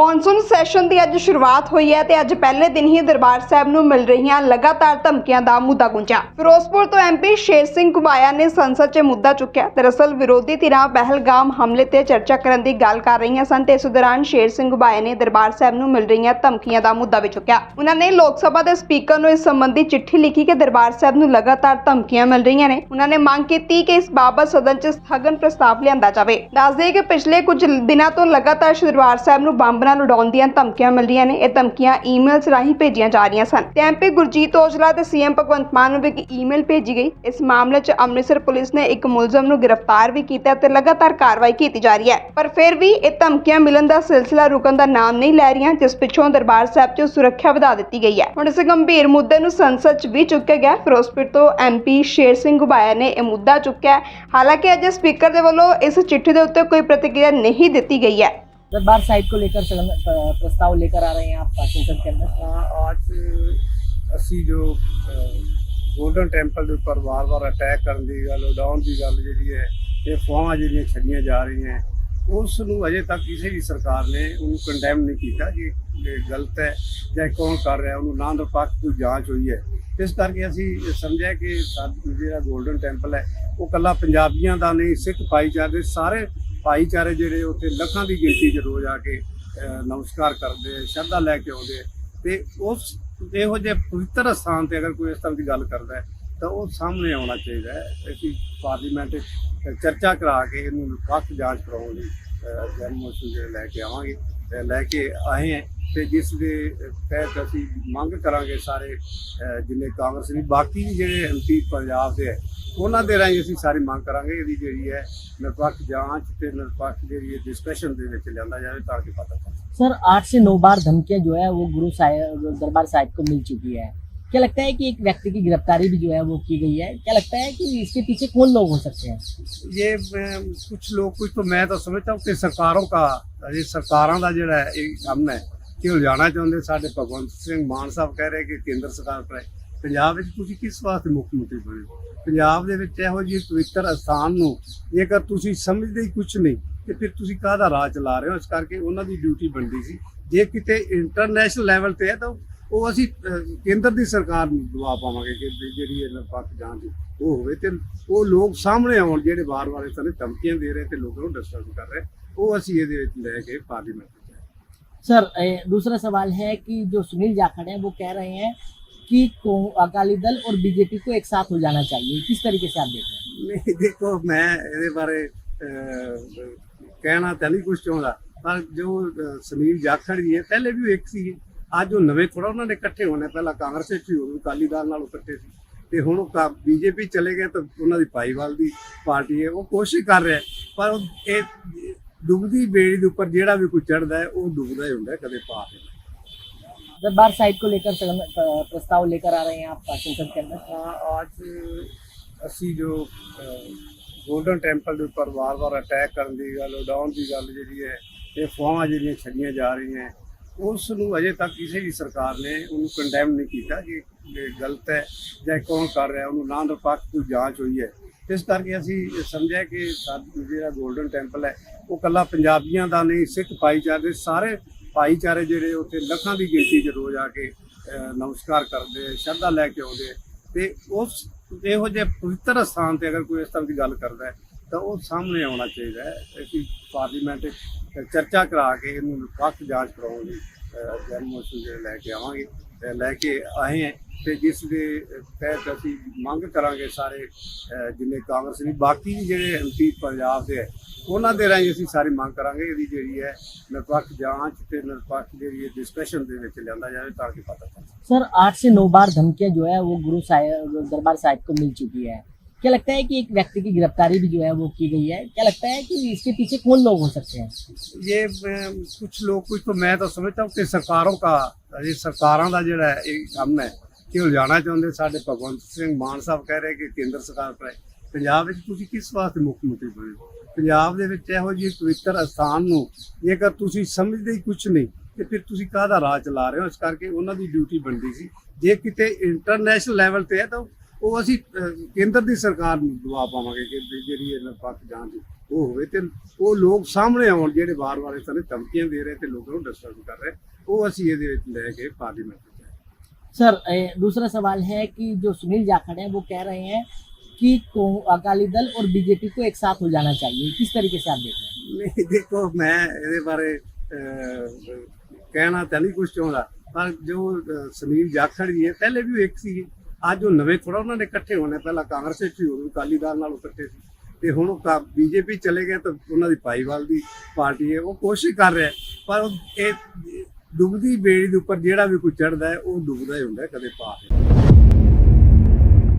Monsoon session ਦੀ ਅੱਜ ਸ਼ੁਰੂਆਤ ਹੋਈ ਹੈ ਤੇ ਅੱਜ ਪਹਿਲੇ ਦਿਨ ਹੀ ਦਰਬਾਰ ਸਾਹਿਬ ਨੂੰ ਮਿਲ ਰਹੀਆਂ ਲਗਾਤਾਰ ਧਮਕੀਆਂ ਦਾ ਮੁੱਦਾ ਗੁੰਝਾ ਫਿਰੋਜ਼ਪੁਰ ਤੋਂ ਐਮਪੀ ਸ਼ੇਰ ਸਿੰਘ ਘੁਬਾਇਆ ਨੇ ਸੰਸਦ 'ਚ ਮੁੱਦਾ ਚੁੱਕਿਆ। ਦਰਅਸਲ ਵਿਰੋਧੀ ਧਿਰਾਂ ਪਹਿਲਗਾਮ ਹਮਲੇ ਤੇ ਚਰਚਾ ਕਰਨ ਦੀ ਗੱਲ ਕਰ ਰਹੀਆਂ ਸਨ ਤੇ ਇਸ ਦੌਰਾਨ ਸ਼ੇਰ ਸਿੰਘ ਘੁਬਾਇਆ ਨੇ ਦਰਬਾਰ ਸਾਹਿਬ ਨੂੰ ਮਿਲ ਰਹੀਆਂ ਧਮਕੀਆਂ ਦਾ ਮੁੱਦਾ ਵੀ ਚੁੱਕਿਆ। ਉਹਨਾਂ ਨੇ ਲੋਕ ਸਭਾ ਦੇ ਸਪੀਕਰ ਨੂੰ ਇਸ ਸੰਬੰਧੀ ਚਿੱਠੀ ਲਿਖੀ ਕਿ ਦਰਬਾਰ ਸਾਹਿਬ ਨੂੰ ਲਗਾਤਾਰ ਧਮਕੀਆਂ ਮਿਲ ਰਹੀਆਂ ਨੇ। ਉਹਨਾਂ ਨੇ ਮੰਗ ਕੀਤੀ ਕਿ ਇਸ ਬਾਬਤ ਸਦਨ 'ਚ ਸਥਗਨ ਪ੍ਰਸਤਾਵ ਲਿਆਂਦਾ ਜਾਵੇ। ਦੱਸ ਕਿ ਪਿਛਲੇ ਕੁਝ ਦਿਨਾਂ ਤੋਂ ਲਗਾਤਾਰ ਦਰਬਾਰ ਸਾਹਿਬ ਨੂੰ ਬੰਬ ਨਾਲ ਉਡਾਉਣ ਦੀਆਂ ਧਮਕੀਆਂ ਮਿਲ ਰਹੀਆਂ ਨੇ। ਇਹ ਧਮਕੀਆਂ ਈਮੇਲਸ ਰਾਹੀਂ ਭੇਜੀਆਂ ਜਾ ਰਹੀਆਂ ਸਨ। ਤੇ ਐਮਪੀ ਗੁਰਜੀਤ ਔਜਲਾ ਤੇ ਸੀਐਮ ਭਗਵੰਤ ਮਾਨ ਨੂੰ ਵੀ ਇੱਕ ਈਮੇਲ ਭੇਜੀ ਗਈ। ਇਸ ਮਾਮਲੇ 'ਚ ਅੰਮ੍ਰਿਤਸਰ ਪੁਲਿਸ ਨੇ ਇੱਕ ਮੁਲਜ਼ਮ ਨੂੰ ਗ੍ਰਿਫਤਾਰ ਵੀ ਕੀਤਾ ਤੇ ਲਗਾਤਾਰ ਕਾਰਵਾਈ ਕੀਤੀ ਜਾ ਰਹੀ ਹੈ। ਪਰ ਫਿਰ ਵੀ ਇਹ ਧਮਕੀਆਂ ਮਿਲਣ ਦਾ ਸਿਲਸਿਲਾ ਰੁਕਣ ਦਾ ਨਾਮ ਨਹੀਂ ਲੈ ਰਹੀਆਂ, ਜਿਸ ਪਿੱਛੋਂ ਦਰਬਾਰ ਸਾਹਿਬ 'ਚ ਸੁਰੱਖਿਆ ਵਧਾ ਦਿੱਤੀ ਗਈ ਹੈ। ਹੁਣ ਇਸ ਗੰਭੀਰ ਮੁੱਦੇ ਨੂੰ ਸੰਸਦ 'ਚ ਵੀ ਚੁੱਕਿਆ ਗਿਆ। ਫਿਰੋਜ਼ਪੁਰ ਤੋਂ ਐਮਪੀ ਸ਼ੇਰ ਸਿੰਘ ਗੁਬਾਇਆ ਨੇ ਇਹ ਮੁੱਦਾ ਚੁੱਕਿਆ ਹਾਲਾਂਕਿ ਅਜੇ ਸਪੀਕਰ ਦੇ ਵੱਲੋਂ ਇਸ ਚਿੱਠੀ ਦੇ ਉੱਤੇ ਕੋਈ ਪ੍ਰਤੀਕਿਰਿਆ ਨਹੀਂ ਦਿੱਤੀ ਗਈ ਹੈ। दरबार साहिब को लेकर सदन प- प्रस्ताव लेकर आ रहे हैं आप संसद के अंदर ਹਾਂ, ਅੱਜ ਅਸੀਂ ਜੋ ਗੋਲਡਨ ਟੈਂਪਲ ਦੇ ਉੱਪਰ ਵਾਰ-ਵਾਰ ਅਟੈਕ ਕਰਨ ਦੀ ਗੱਲ ਉਡਾਉਣ ਦੀ ਗੱਲ ਜਿਹੜੀ ਹੈ ਇਹ ਫੋਹਾਂ ਜਿਹੜੀਆਂ ਛੱਡੀਆਂ ਜਾ ਰਹੀਆਂ ਉਸ ਨੂੰ ਅਜੇ ਤੱਕ ਕਿਸੇ ਵੀ ਸਰਕਾਰ ਨੇ ਉਹਨੂੰ ਕੰਡੈਮ ਨਹੀਂ ਕੀਤਾ ਕਿ ਇਹ ਗਲਤ ਹੈ ਜਾਂ ਇਹ ਕੌਣ ਕਰ ਰਿਹਾ ਉਹਨੂੰ ਨਾ ਨਿਰਪੱਖ ਕੋਈ ਜਾਂਚ ਹੋਈ ਹੈ ਇਸ ਕਰਕੇ ਅਸੀਂ ਸਮਝਿਆ ਕਿ ਸਾਡਾ ਜਿਹੜਾ ਗੋਲਡਨ ਟੈਂਪਲ ਹੈ ਉਹ ਕੱਲਾ ਪੰਜਾਬੀਆਂ ਦਾ ਨਹੀਂ ਸਿੱਖ ਭਾਈਚਾਰੇ ਦੇ ਸਾਰੇ ਭਾਈਚਾਰੇ ਜਿਹੜੇ ਉੱਥੇ ਲੱਖਾਂ ਦੀ ਗਿਣਤੀ 'ਚ ਰੋਜ਼ ਆ ਕੇ ਨਮਸਕਾਰ ਕਰਦੇ ਸ਼ਰਧਾ ਲੈ ਕੇ ਆਉਂਦੇ ਤੇ ਉਸ, ਇਹੋ ਜਿਹੇ ਪਵਿੱਤਰ ਸਥਾਨ ਤੇ ਅਗਰ ਕੋਈ ਇਸ ਤਰ੍ਹਾਂ ਦੀ ਗੱਲ ਕਰਦਾ ਤਾਂ ਉਹ ਸਾਹਮਣੇ ਆਉਣਾ ਚਾਹੀਦਾ ਹੈ। ਅਸੀਂ ਪਾਰਲੀਮੈਂਟ ਵਿੱਚ ਚਰਚਾ ਕਰਾ ਕੇ ਇਹਨੂੰ ਨਿਰਪੱਖ ਜਾਂਚ ਕਰਾਉਣ ਲਈ ਜਨ ਮੋਸ਼ਨ ਜਿਹੜੇ ਲੈ ਕੇ ਆਵਾਂਗੇ ਤੇ ਲੈ ਕੇ ਆਏ ਹਾਂ ਤੇ ਜਿਸ ਦੇ ਤਹਿਤ ਅਸੀਂ ਮੰਗ ਕਰਾਂਗੇ ਸਾਰੇ ਅਹ, ਜਿੰਨੇ ਕਾਂਗਰਸੀ ਬਾਕੀ ਵੀ ਜਿਹੜੇ ਐਮਪੀ ਪੰਜਾਬ ਦੇ ਹੈ ਉਹਨਾਂ ਦੇ ਰਾਹੀਂ ਅਸੀਂ ਸਾਰੀ ਮੰਗ ਕਰਾਂਗੇ ਇਹਦੀ ਜਿਹੜੀ ਹੈ ਨਿਰਪੱਖ ਜਾਂਚ ਤੇ ਨਿਰਪੱਖ ਜਿਹੜੀ ਡਿਸਕਸ਼ਨ ਦੇ ਵਿੱਚ ਲਿਆਂਦਾ ਜਾਵੇ ਤਾਂ ਕਿ ਪਤਾ ਚੱਲੇ सर आठ से नौ बार धमकियां जो है वो गुरु साहिब दरबार साहिब को मिल चुकी है क्या लगता है कि एक व्यक्ति की गिरफ्तारी भी जो है वो की गई है क्या लगता है कि इसके पीछे कौन लोग हो सकते हैं ये अम, कुछ लोग कुछ तो मैं तो समझता हूँ कि सरकारों का ये सरकारों का ਜਿਹੜਾ ਹੈ ਇਹ ਕੰਮ ਹੈ ਕਿ ਉਲਝਾਣਾ ਚਾਹੁੰਦੇ ਸਾਡੇ ਭਗਵੰਤ ਸਿੰਘ ਮਾਨ ਸਾਹਿਬ ਕਹਿ ਰਹੇ ਕਿ ਕੇਂਦਰ ਸਰਕਾਰ ਪਰ ਹੈ। ਪੰਜਾਬ ਵਿੱਚ ਤੁਸੀਂ ਕਿਸ ਵਾਸਤੇ ਮੁੱਖ ਮੰਤਰੀ ਬਣੇ ਹੋ? ਪੰਜਾਬ ਦੇ ਵਿੱਚ ਇਹੋ ਜਿਹੀ ਪਵਿੱਤਰ ਅਸਥਾਨ ਨੂੰ ਜੇਕਰ ਤੁਸੀਂ ਸਮਝਦੇ ਹੀ ਕੁਝ ਨਹੀਂ ਤੇ ਫਿਰ ਤੁਸੀਂ ਕਾਹਦਾ ਰਾਜ ਚਲਾ ਰਹੇ ਹੋ ਇਸ ਕਰਕੇ ਉਹਨਾਂ ਦੀ ਡਿਊਟੀ ਬਣਦੀ ਸੀ ਜੇ ਕਿਤੇ ਇੰਟਰਨੈਸ਼ਨਲ ਲੈਵਲ ਤੇ ਹੈ ਤਾਂ ਉਹ ਅਸੀਂ ਅਹ, ਕੇਂਦਰ ਦੀ ਸਰਕਾਰ ਨੂੰ ਦਵਾ ਪਾਵਾਂਗੇ ਕਿ ਵੀ ਜਿਹੜੀ ਇਹ ਨਿਰਪੱਖ ਜਾਂਚ ਉਹ ਹੋਵੇ ਤੇ ਉਹ ਲੋਕ ਸਾਹਮਣੇ ਆਉਣ ਜਿਹੜੇ ਵਾਰ-ਵਾਰ ਇਸ ਤਰ੍ਹਾਂ ਧਮਕੀਆਂ ਦੇ ਰਹੇ ਤੇ ਲੋਕਾਂ ਨੂੰ ਡਿਸਟਰਬ ਕਰ ਰਹੇ ਉਹ ਅਸੀਂ ਇਹਦੇ ਵਿੱਚ ਲੈ ਕੇ ਪਾਰਲੀਮੈਂਟ ਵਿੱਚ ਆਏ। सर ए, दूसरा सवाल है कि जो सुनील जाखड़ हैं वो कह रहे हैं कि को- अकाली दल और बीजेपी को एक साथ हो जाना चाहिए किस तरीके से आप देख रहे हैं ਨਹੀਂ ਦੇਖੋ ਮੈਂ ਇਹਦੇ ਬਾਰੇ ਅਹ, ਕਹਿਣਾ ਤਾਂ ਨਹੀਂ ਕੁਝ ਚਾਹੁੰਦਾ ਪਰ ਜੋ ਅਹ, ਸੁਨੀਲ ਜਾਖੜ ਜੀ ਹੈ ਪਹਿਲੇ ਵੀ ਉਹ ਇੱਕ ਸੀ ਅੱਜ ਉਹ ਨਵੇਂ ਥੋੜਾ ਉਹਨਾਂ ਨੇ ਇਕੱਠੇ ਹੋਣੇ ਪਹਿਲਾਂ ਕਾਂਗਰਸ ਵਿੱਚ ਵੀ ਉਹ ਅਕਾਲੀ ਦਲ ਨਾਲ ਇਕੱਠੇ ਸੀ ਤੇ ਹੁਣ ਉਹ ਬੀਜੇਪੀ ਚਲੇ ਗਏ ਤਾਂ ਉਹਨਾਂ ਦੀ ਭਾਈਵਾਲ ਦੀ ਪਾਰਟੀ ਹੈ ਉਹ ਕੋਸ਼ਿਸ਼ ਕਰ ਰਿਹਾ ਹੈ, ਪਰ ਉਹ ਇਹ ਡੁੱਬਦੀ ਬੇੜੀ ਦੇ ਉੱਪਰ ਜਿਹੜਾ ਵੀ ਕੋਈ ਚੜਦਾ ਹੈ ਉਹ ਡੁੱਬਦਾ ਹੀ ਹੁੰਦਾ ਹੈ, ਕਦੇ ਪਾਰ ਨਹੀਂ दरबार साहिब को लेकर सदन प- प्रस्ताव लेकर आ रहे हैं आप संसद के अंदर ਹਾਂ, ਅੱਜ ਅਸੀਂ ਜੋ ਗੋਲਡਨ ਟੈਂਪਲ ਦੇ ਉੱਪਰ ਵਾਰ-ਵਾਰ ਅਟੈਕ ਕਰਨ ਦੀ ਗੱਲ ਉਡਾਉਣ ਦੀ ਗੱਲ ਜਿਹੜੀ ਹੈ ਇਹ ਫੋਹਾਂ ਜਿਹੜੀਆਂ ਛੱਡੀਆਂ ਜਾ ਰਹੀਆਂ ਉਸ ਨੂੰ ਅਜੇ ਤੱਕ ਕਿਸੇ ਵੀ ਸਰਕਾਰ ਨੇ ਉਹਨੂੰ ਕੰਡੈਮ ਨਹੀਂ ਕੀਤਾ ਕਿ ਇਹ ਗਲਤ ਹੈ ਜਾਂ ਕੌਣ ਕਰ ਰਿਹਾ, ਉਹਨੂੰ ਨਾ ਨਿਰਪੱਖ ਕੋਈ ਜਾਂਚ ਹੋਈ ਹੈ। ਇਸ ਕਰਕੇ ਅਸੀਂ ਸਮਝਿਆ ਕਿ ਸਾਡਾ, ਜਿਹੜਾ ਗੋਲਡਨ ਟੈਂਪਲ ਹੈ, ਉਹ ਕੱਲਾ ਪੰਜਾਬੀਆਂ ਦਾ ਨਹੀਂ, ਸਿੱਖ ਭਾਈਚਾਰੇ ਦੇ ਸਾਰੇ ਭਾਈਚਾਰੇ ਜਿਹੜੇ ਉੱਥੇ ਲੱਖਾਂ ਦੀ ਗਿਣਤੀ 'ਚ ਰੋਜ਼ ਆ ਕੇ ਨਮਸਕਾਰ ਕਰਦੇ ਸ਼ਰਧਾ ਲੈ ਕੇ ਆਉਂਦੇ ਤੇ ਉਸ, ਇਹੋ ਜਿਹੇ ਪਵਿੱਤਰ ਸਥਾਨ ਤੇ ਅਗਰ ਕੋਈ ਇਸ ਤਰ੍ਹਾਂ ਦੀ ਗੱਲ ਕਰਦਾ ਹੈ ਤਾਂ ਉਹ ਸਾਹਮਣੇ ਆਉਣਾ ਚਾਹੀਦਾ ਹੈ ਅਸੀਂ ਪਾਰਲੀਮੈਂਟ ਵਿੱਚ ਚਰਚਾ ਕਰਾ ਕੇ ਇਹਨੂੰ ਨਿਰਪੱਖ ਜਾਂਚ ਕਰਾਉਣ ਲਈ ਜਨ ਮੋਸ਼ਨ ਜਿਹੜੇ ਲੈ ਕੇ ਆਵਾਂਗੇ ਤੇ ਲੈ ਕੇ ਆਏ ਹਾਂ ਤੇ ਜਿਸ ਦੇ ਤਹਿਤ ਅਸੀਂ ਮੰਗ ਕਰਾਂਗੇ ਸਾਰੇ ਅਹ, ਜਿੰਨੇ ਕਾਂਗਰਸੀ ਬਾਕੀ ਵੀ ਜਿਹੜੇ ਐਮਪੀ ਪੰਜਾਬ ਦੇ ਹੈ ਉਹਨਾਂ ਦੇ ਰਾਹੀਂ ਅਸੀਂ ਸਾਰੀ ਮੰਗ ਕਰਾਂਗੇ ਇਹਦੀ ਜਿਹੜੀ ਹੈ ਨਿਰਪੱਖ ਜਾਂਚ ਤੇ ਨਿਰਪੱਖ ਜਿਹੜੀ ਡਿਸਕਸ਼ਨ ਦੇ ਵਿੱਚ ਲਿਆਂਦਾ ਜਾਵੇ ਤਾਂ ਕਿ ਪਤਾ ਚੱਲੇ सर आठ से नौ बार धमकियां जो है वो गुरु साहिब दरबार साहिब को मिल चुकी है क्या लगता है कि एक व्यक्ति की गिरफ्तारी भी जो है वो की गई है क्या लगता है कि इसके पीछे कौन लोग हो सकते हैं ये अम, कुछ लोग कुछ तो मैं तो समझता हूँ कि सरकारों का ये सरकारों ਦਾ ਜਿਹੜਾ ਹੈ ਇਹ ਕੰਮ ਹੈ ਕਿ ਉਲਝਾਣਾ ਚਾਹੁੰਦੇ ਸਾਡੇ ਭਗਵੰਤ ਸਿੰਘ ਮਾਨ ਸਾਹਿਬ ਕਹਿ ਰਹੇ ਕਿ ਕੇਂਦਰ ਸਰਕਾਰ ਪਰ ਹੈ। ਪੰਜਾਬ ਵਿੱਚ ਤੁਸੀਂ ਕਿਸ ਵਾਸਤੇ ਮੁੱਖ ਮੰਤਰੀ ਬਣੇ ਹੋ? ਪੰਜਾਬ ਦੇ ਵਿੱਚ ਇਹੋ ਜਿਹੀ ਪਵਿੱਤਰ ਅਸਥਾਨ ਨੂੰ ਜੇਕਰ ਤੁਸੀਂ ਸਮਝਦੇ ਹੀ ਕੁਝ ਨਹੀਂ ਤੇ ਫਿਰ ਤੁਸੀਂ ਕਾਹਦਾ ਰਾਜ ਚਲਾ ਰਹੇ ਹੋ ਇਸ ਕਰਕੇ ਉਹਨਾਂ ਦੀ ਡਿਊਟੀ ਬਣਦੀ ਸੀ ਜੇ ਕਿਤੇ ਇੰਟਰਨੈਸ਼ਨਲ ਲੈਵਲ ਤੇ ਹੈ ਤਾਂ ਉਹ ਅਸੀਂ ਅਹ, ਕੇਂਦਰ ਦੀ ਸਰਕਾਰ ਨੂੰ ਦਵਾ ਪਾਵਾਂਗੇ ਕਿ ਵੀ ਜਿਹੜੀ ਇਹ ਨਿਰਪੱਖ ਜਾਂਚ ਉਹ ਹੋਵੇ ਤੇ ਉਹ ਲੋਕ ਸਾਹਮਣੇ ਆਉਣ ਜਿਹੜੇ ਵਾਰ-ਵਾਰ ਇਸ ਤਰ੍ਹਾਂ ਧਮਕੀਆਂ ਦੇ ਰਹੇ ਤੇ ਲੋਕਾਂ ਨੂੰ ਡਿਸਟਰਬ ਕਰ ਰਹੇ ਉਹ ਅਸੀਂ ਇਹਦੇ ਵਿੱਚ ਲੈ ਕੇ ਪਾਰਲੀਮੈਂਟ ਵਿੱਚ ਆਏ। सर ए, दूसरा सवाल है कि जो सुनील जाखड़ हैं वो कह रहे हैं कि को अकाली दल और बीजेपी को एक साथ हो जाना चाहिए किस तरीके से आप देख रहे हैं ਨਹੀਂ ਦੇਖੋ ਮੈਂ ਇਹਦੇ ਬਾਰੇ ਅਹ, ਕਹਿਣਾ ਤਾਂ ਨਹੀਂ ਕੁਝ ਚਾਹੁੰਦਾ ਪਰ ਜੋ ਅਹ, ਸੁਨੀਲ ਜਾਖੜ ਜੀ ਹੈ ਪਹਿਲੇ ਵੀ ਉਹ ਇੱਕ ਸੀ ਅੱਜ ਉਹ ਨਵੇਂ ਥੋੜਾ ਉਹਨਾਂ ਨੇ ਇਕੱਠੇ ਹੋਣੇ, ਪਹਿਲਾਂ ਕਾਂਗਰਸ ਵਿੱਚ ਹੋਰ ਵੀ ਅਕਾਲੀ ਦਲ ਨਾਲ ਇਕੱਠੇ ਸੀ। ਤੇ ਹੁਣ ਉਹ ਬੀਜੇਪੀ ਚਲੇ ਗਏ ਤਾਂ ਉਹਨਾਂ ਦੀ ਭਾਈਵਾਲ ਦੀ ਪਾਰਟੀ ਹੈ, ਉਹ ਕੋਸ਼ਿਸ਼ ਕਰ ਰਿਹਾ ਪਰ ਇਹ ਡੁੱਬਦੀ ਬੇੜੀ ਦੇ ਉੱਪਰ ਜਿਹੜਾ ਵੀ ਕੋਈ ਚੜਦਾ ਹੈ, ਉਹ ਡੁੱਬਦਾ ਹੀ ਹੁੰਦਾ ਕਦੇ ਪਾਰ